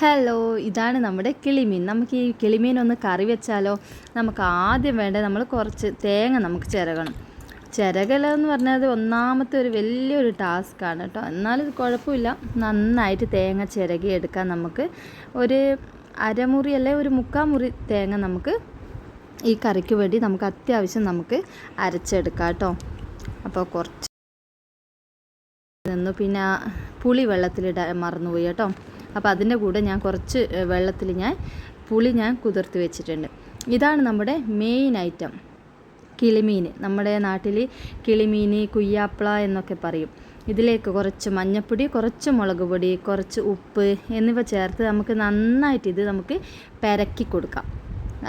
Hello ഇതാണ് നമ്മുടെ കിളിമീൻ. നമുക്ക് ഈ കിളിമീൻ ഒന്ന് കറി വെച്ചാലോ? നമുക്ക് ആദ്യം വേണ്ടത് നമ്മൾ കുറച്ച് തേങ്ങ നമുക്ക് ചിരകണം. ചിരകലെന്ന് പറഞ്ഞാൽ ഒന്നാമത്തെ ഒരു വലിയൊരു ടാസ്ക്കാണ് കേട്ടോ. എന്നാലും കുഴപ്പമില്ല. നന്നായിട്ട് തേങ്ങ ചിരകി എടുക്കാൻ നമുക്ക് ഒരു അരമുറി അല്ലെ ഒരു മുക്കാൽ മുറി തേങ്ങ നമുക്ക് ഈ കറിക്ക് വേണ്ടി നമുക്ക് അത്യാവശ്യം നമുക്ക് അരച്ചെടുക്കാം കേട്ടോ. അപ്പോൾ കുറച്ച് നിന്നു പിന്നെ പുളി വെള്ളത്തിലിടാൻ മറന്നുപോയി കേട്ടോ. അപ്പോൾ അതിന്റെ കൂടെ ഞാൻ കുറച്ച് വെള്ളത്തിൽ ഞാൻ പുളി ഞാൻ കുതിർത്ത് വെച്ചിട്ടുണ്ട്. ഇതാണ് നമ്മുടെ മെയിൻ ഐറ്റം കിളിമീൻ. നമ്മുടെ നാട്ടിൽ കിളിമീൻ കുയ്യാപ്പിള എന്നൊക്കെ പറയും. ഇതിലേക്ക് കുറച്ച് മഞ്ഞൾപ്പൊടി കുറച്ച് മുളക് പൊടി കുറച്ച് ഉപ്പ് എന്നിവ ചേർത്ത് നമുക്ക് നന്നായിട്ട് ഇത് നമുക്ക് പെരക്കി കൊടുക്കാം.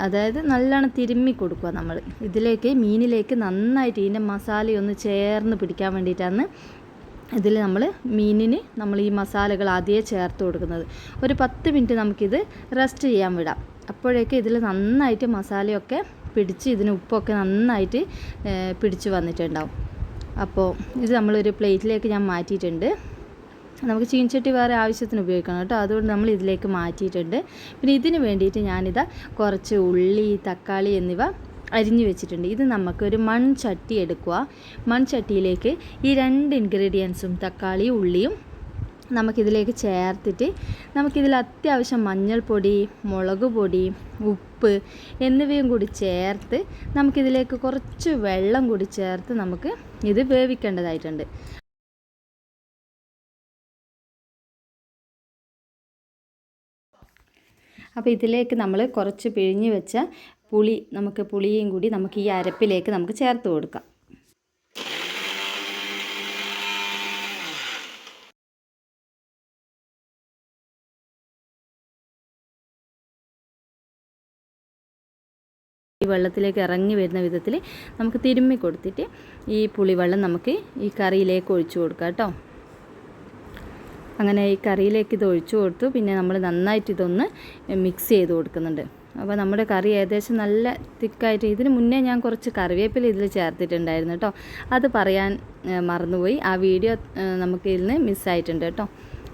അതായത് നല്ലോണം തിരുമ്മി കൊടുക്കുക നമ്മൾ. ഇതിലേക്ക് മീനിലേക്ക് നന്നായിട്ട് ഇതിന്റെ മസാലയൊന്ന് ചേർന്ന് പിടിക്കാൻ വേണ്ടിയിട്ടാണ് ഇതിൽ നമ്മൾ മീനിന് നമ്മൾ ഈ മസാലകൾ ആദ്യമേ ചേർത്ത് കൊടുക്കുന്നത്. ഒരു പത്ത് മിനിറ്റ് നമുക്കിത് റെസ്റ്റ് ചെയ്യാൻ വിടാം. അപ്പോഴേക്ക് ഇതിൽ നന്നായിട്ട് മസാലയൊക്കെ പിടിച്ച് ഇതിന് ഉപ്പൊക്കെ നന്നായിട്ട് പിടിച്ച് വന്നിട്ടുണ്ടാവും. അപ്പോൾ ഇത് നമ്മളൊരു പ്ലേറ്റിലേക്ക് ഞാൻ മാറ്റിയിട്ടുണ്ട്. നമുക്ക് ചീൻചട്ടി വേറെ ആവശ്യത്തിന് ഉപയോഗിക്കണം കേട്ടോ. അതുകൊണ്ട് നമ്മൾ ഇതിലേക്ക് മാറ്റിയിട്ടുണ്ട്. പിന്നെ ഇതിന് വേണ്ടിയിട്ട് ഞാനിതാ കുറച്ച് ഉള്ളി തക്കാളി എന്നിവ അരിഞ്ഞു വെച്ചിട്ടുണ്ട്. ഇത് നമുക്കൊരു മൺചട്ടി എടുക്കുക. മൺചട്ടിയിലേക്ക് ഈ രണ്ട് ഇൻഗ്രീഡിയൻസും തക്കാളി ഉള്ളിയും നമുക്കിതിലേക്ക് ചേർത്തിട്ട് നമുക്കിതിൽ അത്യാവശ്യം മഞ്ഞൾപ്പൊടി മുളക് പൊടി ഉപ്പ് എന്നിവയും കൂടി ചേർത്ത് നമുക്കിതിലേക്ക് കുറച്ച് വെള്ളം കൂടി ചേർത്ത് നമുക്ക് ഇത് വേവിക്കേണ്ടതായിട്ടുണ്ട്. അപ്പോൾ ഇതിലേക്ക് നമ്മൾ കുറച്ച് പിഴിഞ്ഞ് വെച്ച പുളി നമുക്ക് പുളിയും കൂടി നമുക്ക് ഈ അരപ്പിലേക്ക് നമുക്ക് ചേർത്ത് കൊടുക്കാം. ഈ വെള്ളത്തിലേക്ക് ഇറങ്ങി വരുന്ന വിധത്തിൽ നമുക്ക് തിരുമ്മി കൊടുത്തിട്ട് ഈ പുളിവെള്ളം നമുക്ക് ഈ കറിയിലേക്ക് ഒഴിച്ചു കൊടുക്കാം കേട്ടോ. അങ്ങനെ ഈ കറിയിലേക്ക് ഇത് ഒഴിച്ചു കൊടുത്തു. പിന്നെ നമ്മൾ നന്നായിട്ട് ഇതൊന്ന് മിക്സ് ചെയ്ത് കൊടുക്കുന്നുണ്ട്. അപ്പോൾ നമ്മുടെ കറി ഏകദേശം നല്ല തിക്കായിട്ട് ഇതിന് മുന്നേ ഞാൻ കുറച്ച് കറിവേപ്പില ഇതിൽ ചേർത്തിട്ടുണ്ടായിരുന്നു കേട്ടോ. അത് പറയാൻ മറന്നുപോയി. ആ വീഡിയോ നമുക്ക് ഇതിൽ നിന്ന് മിസ്സായിട്ടുണ്ട് കേട്ടോ.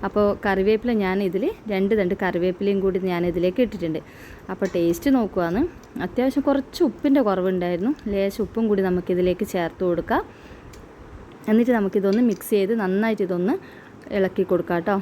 അപ്പോൾ കറിവേപ്പില ഞാൻ ഇതിൽ രണ്ട് രണ്ട് കറിവേപ്പിലയും കൂടി ഞാൻ ഇതിലേക്ക് ഇട്ടിട്ടുണ്ട്. അപ്പോൾ ടേസ്റ്റ് നോക്കുവാന്ന് അത്യാവശ്യം കുറച്ച് ഉപ്പിന്റെ കുറവുണ്ടായിരുന്നു. ലേശം ഉപ്പും കൂടി നമുക്കിതിലേക്ക് ചേർത്ത് കൊടുക്കാം. എന്നിട്ട് നമുക്കിതൊന്ന് മിക്സ് ചെയ്ത് നന്നായിട്ട് ഇതൊന്ന് ഇളക്കി കൊടുക്കാം കേട്ടോ.